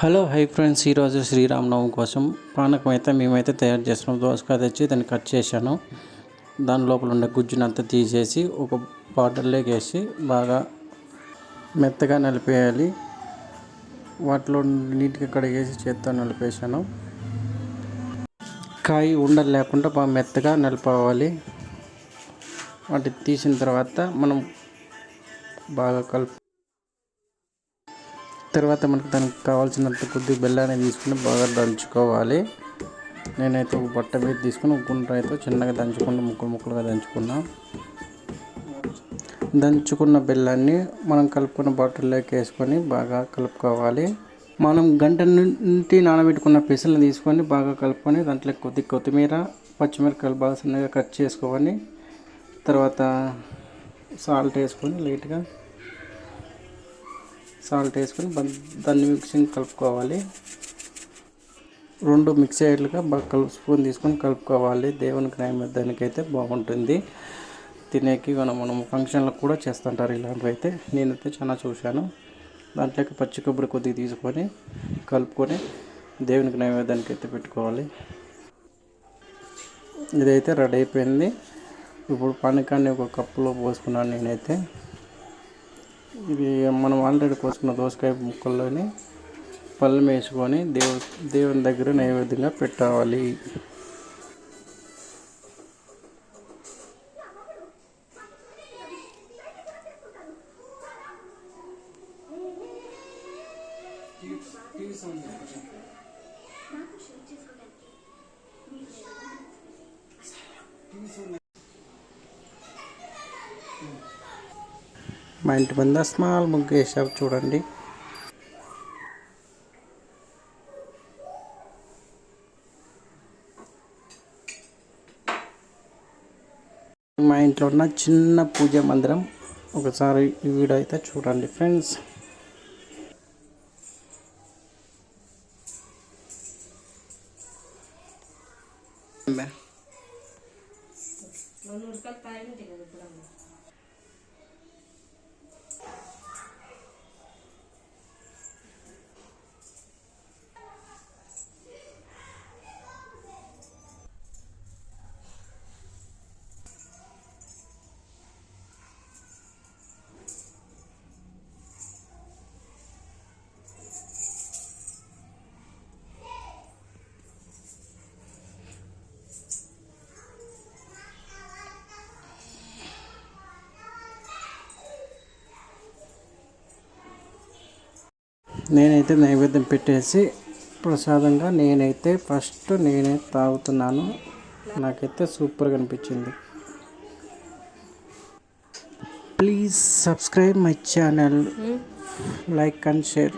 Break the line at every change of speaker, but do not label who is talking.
Hello hi friends ఈరోజు శ్రీరామనవమి కోసం పానకం అయితే మేమైతే తయారు చేస్తున్నాం. దోసకాయ తెచ్చి దాన్ని కట్ చేశాను. దాని లోపల ఉండే గుజ్జునంతా తీసేసి ఒక బాటిల్లోకి వేసి బాగా మెత్తగా నలిపేయాలి. వాటిలో నీట్గా కడిగేసి చేత్తో నలిపేశాను. కాయ ఉండలు లేకుండా బాగా మెత్తగా నలిపోవాలి. వాటి తీసిన తర్వాత మనం బాగా కలుపు తర్వాత మనకు దానికి కావాల్సినంత కొద్ది బెల్లాన్ని తీసుకుని బాగా దంచుకోవాలి. నేనైతే ఒక బట్ట మీద తీసుకుని ఒక గుండ్రైతే చిన్నగా దంచుకుంటూ ముక్కలు ముక్కలుగా దంచుకున్నా. దంచుకున్న బెల్లాన్ని మనం కలుపుకున్న బాటిల్లోకి వేసుకొని బాగా కలుపుకోవాలి. మనం గంట నుండి నానబెట్టుకున్న పెసలను తీసుకొని బాగా కలుపుకొని దాంట్లో కొద్ది కొత్తిమీర పచ్చిమిరపకాయలు బాగా సన్నగా కట్ చేసుకొని తర్వాత సాల్ట్ వేసుకొని లైట్గా సాల్ట్ వేసుకొని దాన్ని మిక్సింగ్ కలుపుకోవాలి. రెండు మిక్స్ అయ్యేట్లుగా బాగా కలుపు స్పూన్ తీసుకొని కలుపుకోవాలి. దేవునికి నైవేద్యానికి అయితే బాగుంటుంది. తినేకి మనం మనం ఫంక్షన్లకు కూడా చేస్తుంటారు ఇలాంటివి అయితే నేనైతే చాలా చూశాను. దాంట్లోకి పచ్చి కొబ్బరి కొద్దిగా తీసుకొని కలుపుకొని దేవునికి నైవేద్యానికి అయితే పెట్టుకోవాలి. ఇదైతే రెడీ అయిపోయింది. ఇప్పుడు పానకాన్ని ఒక కప్పులో పోసుకున్నాను నేనైతే. ఇది మనం ఆల్రెడీ కోసుకున్న దోసకాయ ముక్కల్లోని పళ్ళు వేసుకొని దేవు దేవుని దగ్గర నైవేద్యంగా పెట్టాలి మా ఇంటి ముందు స్మాల్ ముగ్గు వేసావు చూడండి. మా ఇంట్లో ఉన్న చిన్న పూజ మందిరం. ఒకసారి ఈ వీడియో అయితే చూడండి ఫ్రెండ్స్. నేనైతే నైవేద్యం పెట్టేసి ప్రసాదంగా నేనైతే ఫస్ట్ నేనే తాగుతున్నాను. నాకైతే సూపర్గా అనిపించింది. Please subscribe my channel. Like and share.